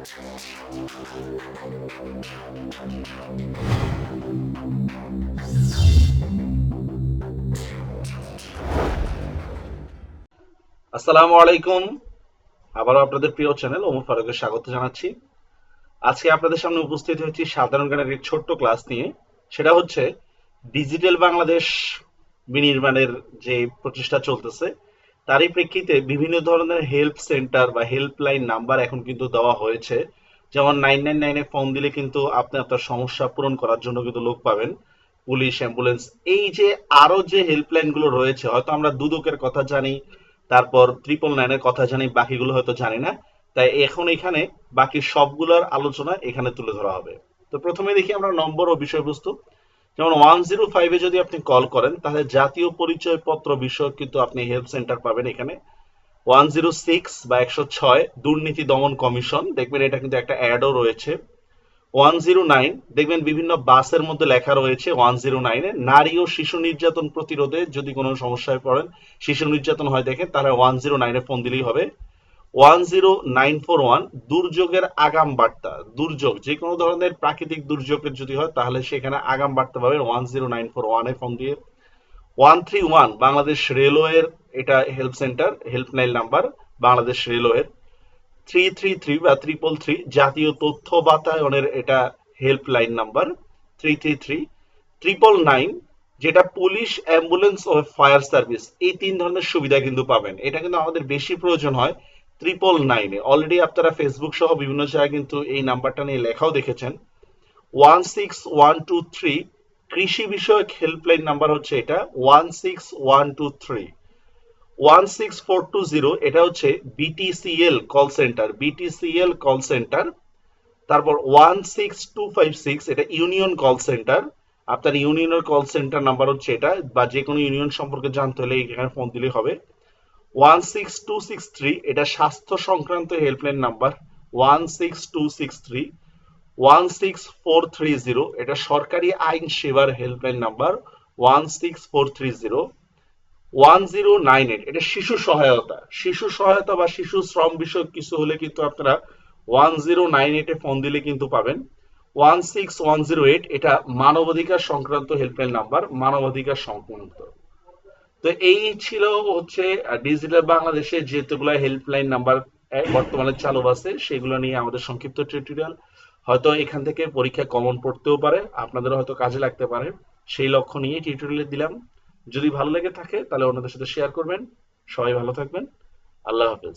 আসসালামু আলাইকুম। আবারও আপনাদের প্রিয় চ্যানেল ওমর ফারুকের স্বাগত জানাচ্ছি। আজকে আপনাদের সামনে উপস্থিত হয়েছি সাধারণ জ্ঞানের এক ছোট্ট ক্লাস নিয়ে। সেটা হচ্ছে ডিজিটাল বাংলাদেশ বিনির্মাণের যে প্রচেষ্টা চলতেছে তারই প্রেক্ষিতে বিভিন্ন ধরনের হেল্প সেন্টার বা হেল্পলাইন নাম্বার এখন কিন্তু দেওয়া হয়েছে। যেমন নাইন নাইন নাইনে ফোন দিলে কিন্তু আপনি আপনার সমস্যা পূরণ করার জন্য কিন্তু লোক পাবেন। পুলিশ অ্যাম্বুলেন্স এই যে আরও যে হেল্পলাইনগুলো রয়েছে, হয়তো আমরা দুদকের কথা জানি, তারপর ট্রিপল নাইনের কথা জানি, বাকিগুলো হয়তো জানি না। তাই এখন এখানে বাকি সবগুলোর আলোচনা এখানে তুলে ধরা হবে। তো প্রথমে দেখি আমরা নম্বর ও বিষয়বস্তু। যেমন ওয়ান জিরো ফাইভে যদি আপনি কল করেন, তাহলে জাতীয় পরিচয়পত্র বিষয়ক কিন্তু আপনি হেল্প সেন্টার পাবেন এখানে। ওয়ান জিরো সিক্স বা একশো ছয় দুর্নীতি দমন কমিশন, দেখবেন এটা কিন্তু একটা অ্যাডও রয়েছে। ওয়ান জিরো নাইন দেখবেন বিভিন্ন বাসের মধ্যে লেখা রয়েছে ওয়ান জিরো নাইনে নারী ও শিশু নির্যাতন প্রতিরোধে যদি কোনো সমস্যায় পড়েন, শিশু নির্যাতন হয় দেখেন, তাহলে ওয়ান জিরো নাইনে ফোন দিলেই হবে। One zero nine four one দুর্যোগের আগাম বার্তা। দুর্যোগ, যে কোনো ধরনের প্রাকৃতিক দুর্যোগের যদি হয়, তাহলে সেখানে আগাম বার্তা পাবেন ওয়ান জিরো নাইন ফোর ওয়ানে ফোন দিয়ে। ওয়ান থ্রি ওয়ান বাংলাদেশ রেলওয়ের, এটা help centre helpline number Bangladesh রেলওয়ের। থ্রি থ্রি থ্রি বা ত্রিপল থ্রি জাতীয় তথ্য বাতায়নের এটা helpline number three three three triple nine যেটা পুলিশ অ্যাম্বুলেন্স ও ফায়ার সার্ভিস এই তিন ধরনের সুবিধা কিন্তু পাবেন। এটা কিন্তু আমাদের বেশি প্রয়োজন হয়। ট্রিপল নাইনে অলরেডি আপনারা ফেসবুক সহ বিভিন্ন জায়গায় কিন্তু এই নাম্বারটা নিয়ে লেখাও দেখেছেন। One six one two three কৃষি বিষয়ক হেল্পলাইন নাম্বার হচ্ছে এটা। One six one two three one six four two zero এটা হচ্ছে BTCL call centre BTCL call centre তারপর one six two five six এটা ইউনিয়ন কল সেন্টার আপনার ইউনিয়নের কল সেন্টার নাম্বার হচ্ছে এটা বা যে কোনো ইউনিয়ন সম্পর্কে জানতে হলে এখানে ফোন দিলে হবে। One six two six three এটা স্বাস্থ্য সংক্রান্ত helpline number one six two six three one six four three zero এটা সরকারি আইন সেবার helpline number one six four three zero one zero nine eight এটা শিশু সহায়তা। শিশু সহায়তা বা শিশু শ্রম বিষয়ক কিছু হলে কিন্তু আপনারা ওয়ান জিরো নাইন এইটে ফোন দিলে কিন্তু পাবেন। One six one zero eight এটা মানবাধিকার সংক্রান্ত হেল্পলাইন নাম্বার মানবাধিকার সংক্রান্ত তো এই ছিল হচ্ছে ডিজিটাল বাংলাদেশে যেগুলো হেল্পলাইন নাম্বার বর্তমানে চালু আছে, সেগুলো নিয়ে আমাদের সংক্ষিপ্ত টিউটোরিয়াল হয়তো এখান থেকে পরীক্ষা কমন পড়তেও পারে আপনাদের হয়তো কাজে লাগতে পারে। সেই লক্ষ্য নিয়ে টিউটোরিয়াল দিলাম। যদি ভালো লেগে থাকে, তাহলে অন্যদের সাথে শেয়ার করবেন। সবাই ভালো থাকবেন। আল্লাহ হাফেজ।